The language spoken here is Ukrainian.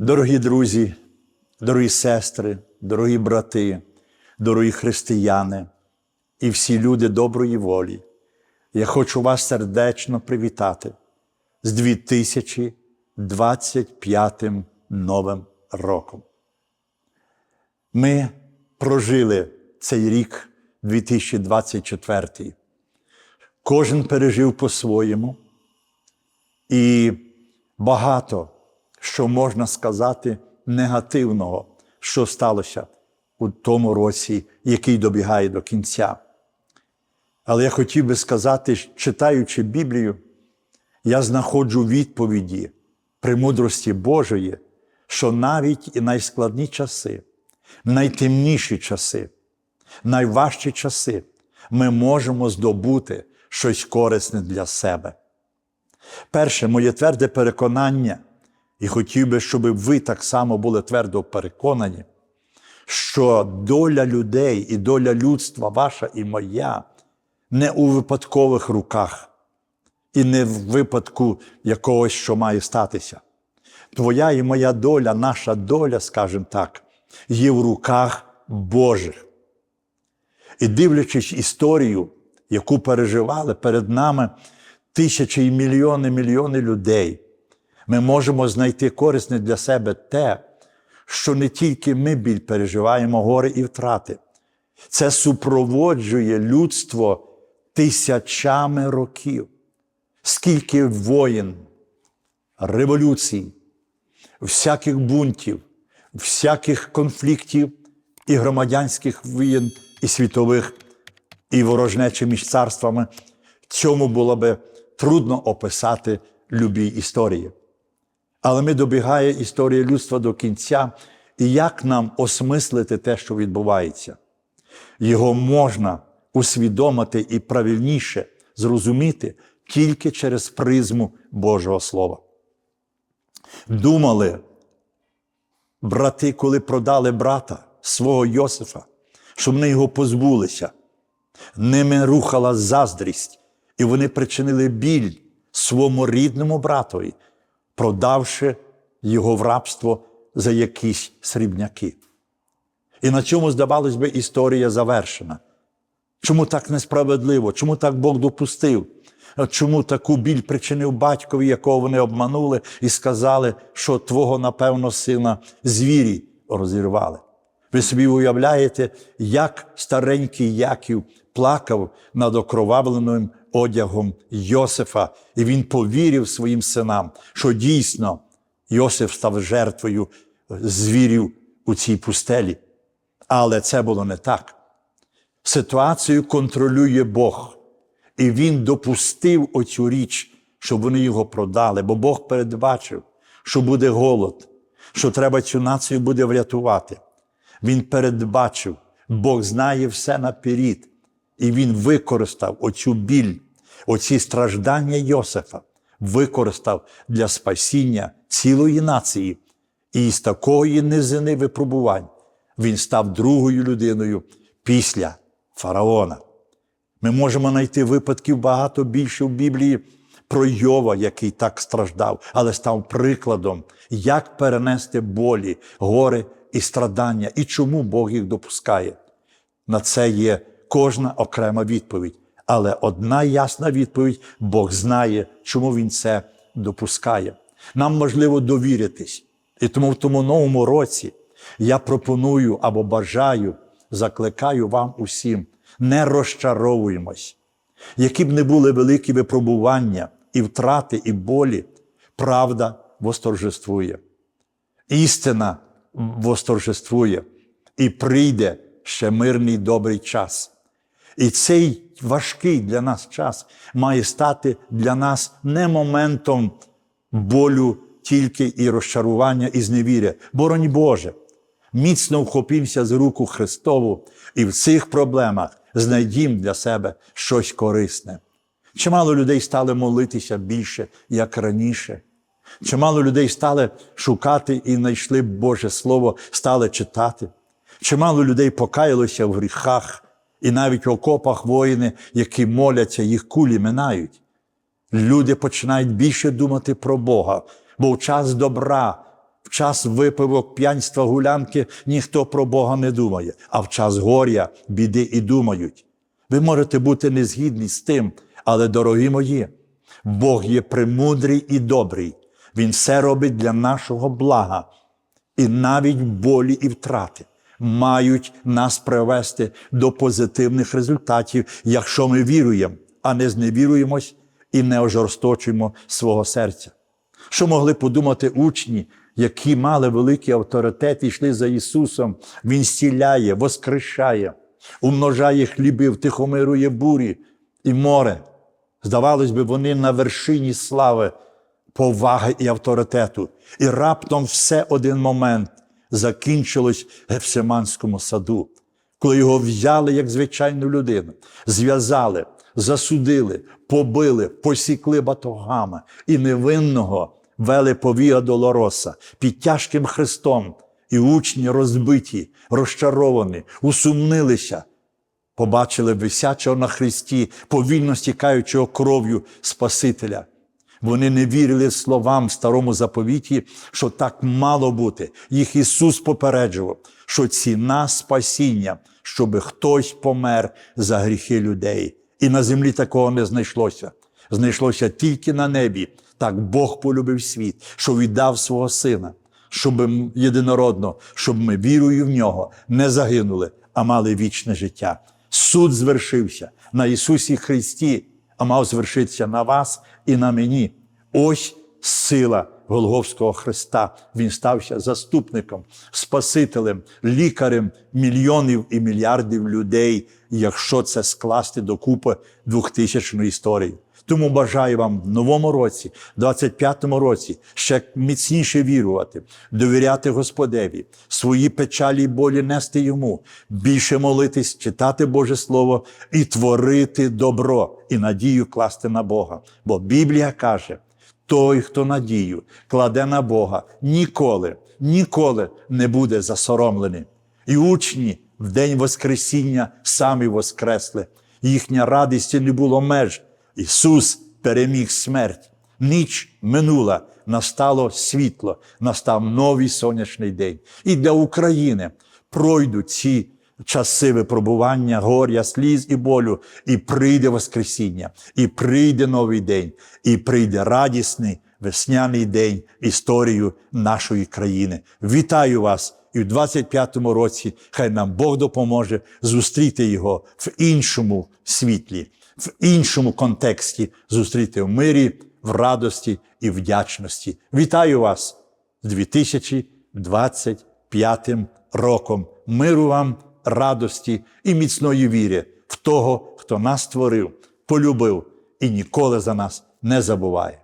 Дорогі друзі, дорогі сестри, дорогі брати, дорогі християни і всі люди доброї волі, я хочу вас сердечно привітати з 2025 новим роком. Ми прожили цей рік 2024. Кожен пережив по-своєму, і багато що можна сказати негативного, що сталося у тому році, який добігає до кінця. Але я хотів би сказати, читаючи Біблію, я знаходжу відповіді премудрості Божої, що навіть і найскладні часи, найтемніші часи, найважчі часи ми можемо здобути щось корисне для себе. Перше, моє тверде переконання, і хотів би, щоб ви так само були твердо переконані, що доля людей і доля людства, ваша і моя, не у випадкових руках, і не в випадку якогось, що має статися. Твоя і моя доля, наша доля, скажімо так, є в руках Божих. І дивлячись історію, яку переживали перед нами тисячі і мільйони мільйони людей, ми можемо знайти корисне для себе те, що не тільки ми біль переживаємо гори і втрати. Це супроводжує людство тисячами років. Скільки воїн, революцій, всяких бунтів, всяких конфліктів і громадянських воєн, і світових, і ворожнечі між царствами, цьому було би трудно описати любій історії. Але ми добігає історія людства до кінця, і як нам осмислити те, що відбувається? Його можна усвідомити і правильніше зрозуміти тільки через призму Божого Слова. Думали брати, коли продали брата свого Йосифа, щоб вони його позбулися. Ними рухала заздрість, і вони причинили біль своєму рідному братові, продавши його в рабство за якісь срібняки. І на цьому, здавалось би, історія завершена. Чому так несправедливо? Чому так Бог допустив? Чому таку біль причинив батькові, якого вони обманули, і сказали, що твого, напевно, сина звірі розірвали? Ви собі уявляєте, як старенький Яків плакав над окровавленим одягом Йосифа, і він повірив своїм синам, що дійсно Йосиф став жертвою звірів у цій пустелі. Але це було не так. Ситуацію контролює Бог. І він допустив оцю річ, щоб вони його продали, бо Бог передбачив, що буде голод, що треба цю націю буде врятувати. Він передбачив, Бог знає все наперед. І він використав оцю біль, оці страждання Йосифа, використав для спасіння цілої нації. І з такої низини випробувань він став другою людиною після фараона. Ми можемо знайти випадків багато більше в Біблії про Йова, який так страждав, але став прикладом, як перенести болі, гори і страдання, і чому Бог їх допускає. На це є кожна окрема відповідь. Але одна ясна відповідь: Бог знає, чому Він це допускає. Нам можливо довіритись. І тому в тому новому році я пропоную або бажаю, закликаю вам усім, не розчаровуємось. Які б не були великі випробування, і втрати, і болі, правда восторжествує. Істина восторжествує, і прийде ще мирний добрий час. І цей важкий для нас час має стати для нас не моментом болю тільки і розчарування, і зневіря. Боронь Боже, міцно вхопімося з руку Христову і в цих проблемах знайдімо для себе щось корисне. Чимало людей стали молитися більше, як раніше. Чимало людей стали шукати і знайшли Боже Слово, стали читати. Чимало людей покаялося в гріхах, і навіть в окопах воїни, які моляться, їх кулі минають. Люди починають більше думати про Бога, бо в час добра, в час випивок, п'янства, гулянки ніхто про Бога не думає, а в час горя, біди і думають. Ви можете бути незгідні з тим, але, дорогі мої, Бог є премудрий і добрий. Він все робить для нашого блага. І навіть болі і втрати мають нас привести до позитивних результатів, якщо ми віруємо, а не зневіруємось і не ожорсточуємо свого серця. Що могли подумати учні, які мали великий авторитет і йшли за Ісусом? Він зціляє, воскрешає, умножає хліби, втихомирує бурі і море. Здавалось би, вони на вершині слави, поваги і авторитету. І раптом все один момент закінчилось в Гефсиманському саду, коли його взяли як звичайну людину, зв'язали, засудили, побили, посікли батогами і невинного вели по Віа Долороса під тяжким хрестом, і учні розбиті, розчаровані, усумнилися. Побачили висячого на хресті, повільно стікаючого кров'ю Спасителя. Вони не вірили словам в старому заповіті, що так мало бути. Їх Ісус попереджував, що ціна спасіння, щоб хтось помер за гріхи людей. І на землі такого не знайшлося. Знайшлося тільки на небі. Так Бог полюбив світ, що віддав свого сина, щоб єдинородно, щоб ми вірою в нього не загинули, а мали вічне життя. Суд звершився на Ісусі Христі, а мав звершитися на вас і на мені. Ось сила Голговського Христа. Він стався заступником, спасителем, лікарем мільйонів і мільярдів людей, якщо це скласти докупи двохтисячної історії. Тому бажаю вам в новому році, 25-му році, ще міцніше вірувати, довіряти Господеві, свої печалі й болі нести йому, більше молитись, читати Боже Слово і творити добро і надію класти на Бога. Бо Біблія каже: той, хто надію кладе на Бога, ніколи, ніколи не буде засоромлений. І учні в день Воскресіння самі воскресли. Їхня радості не було меж. Ісус переміг смерть. Ніч минула, настало світло, настав новий сонячний день. І для України пройдуть ці часи випробування, горя, сліз і болю, і прийде Воскресіння, і прийде новий день, і прийде радісний весняний день історію нашої країни. Вітаю вас! І в 25-му році хай нам Бог допоможе зустріти його в іншому світлі, в іншому контексті, зустріти в мирі, в радості і вдячності. Вітаю вас з 2025 роком. Миру вам, радості і міцної віри в того, хто нас створив, полюбив і ніколи за нас не забуває.